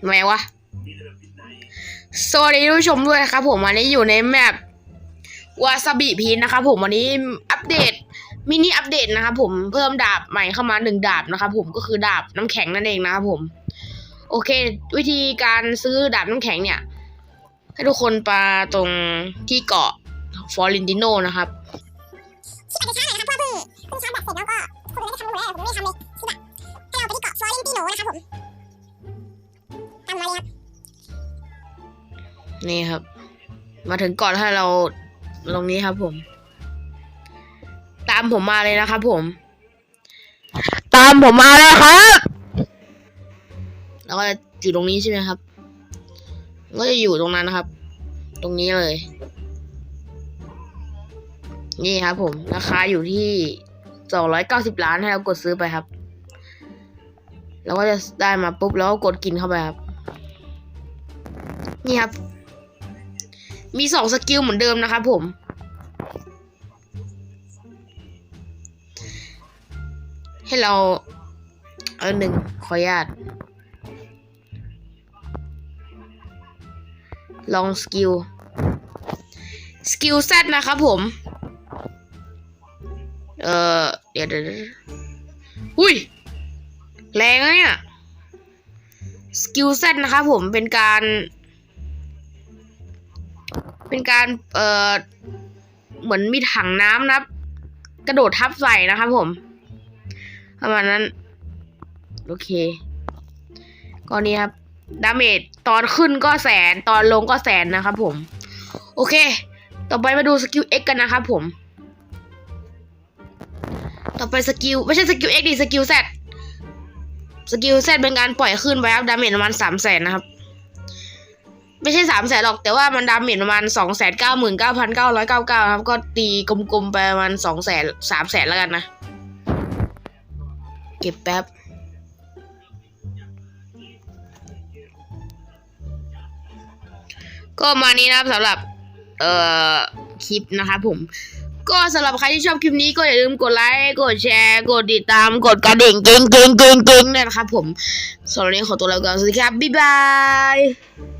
ทำไมวะ สวัสดีท่านผู้ชมด้วยครับ ผมวันนี้อยู่ในแมปวาซาบิพีนนะครับผมวันนี้อัปเดตมินิอัปเดตนะครับผมเพิ่มดาบใหม่เข้ามาหนึ่งดาบนะครับผมก็คือดาบน้ำแข็งนั่นเองนะครับผม โอเค วิธีการซื้อดาบน้ำแข็งเนี่ย ให้ทุกคนไปตรงที่เกาะฟอรินติโนนะครับคลิปอาจจะช้าหน่อยนะครับเพราะว่าเพิ่งเพิ่งชาร์จแบตเสร็จแล้วก็คนอื่ได้ทำกันหมดแล้วผมไม่ได้ทำเลยคือแบบให้เราไปที่เกาะฟลอเรนติโนนะครับผม นี่ครับ มาถึงเกาะแล้วให้เราตรงนี้ครับผม ตามผมมาเลยนะครับผม ตามผมมาเลยครับแล้วก็อยู่ตรงนี้ใช่ไหมครับก็จะอยู่ตรงนั้นนะครับ ตรงนี้เลย นี่ครับผม ราคาอยู่ที่สองร้อยเก้าสิบล้านให้เรากดซื้อไปครับ แล้วก็จะได้มาปุ๊บแล้วก็กดกินเข้าไปครับ นี่ครับ มีสองสกิลเหมือนเดิมนะครับผม ให้เรา เอาหนึ่งขออนุญาต ลองสกิล สกิลแซดนะครับผม เออเดี๋ยวเดี๋ยวอุ้ย แรงอะเนี่ย สกิลแซดนะครับผมเป็นการ เป็นการเอ่อเหมือนมีถังน้ำนะครับ กระโดดทับใส่นะครับผมประมาณนั้น โอเคก็นี่ครับดาเมจตอนขึ้นก็แสนตอนลงก็แสนนะครับผม โอเค ต่อไปมาดูสกิล X กันนะครับผม ต่อไปสกิลไม่ใช่สกิล X ดิสกิล Z สกิล Z เป็นการปล่อยขึ้นไปครับดาเมจประมาณสามแสนนะครับ ไม่ใช่สามแสนหรอกแต่ว่ามันดาเมจประมาณสองแสนเก้าหมื่นเก้าพันเก้าร้อยเก้าเก้าครับ ก็ตีกลมๆไปประมาณสองแสนสามแสนแล้วกันนะ เก็บแป๊บ ก็มานี้นะครับสำหรับ เอ่อ คลิปนะครับผม ก็สำหรับใครที่ชอบคลิปนี้ก็อย่าลืมกดไลค์กดแชร์ กดติดตามกดกระดิ่งเก่งเก่งเก่งเก่งด้วยนะครับผมสำหรับวันนี้ขอตัวลาไปก่อนสวัสดีครับบ๊ายบาย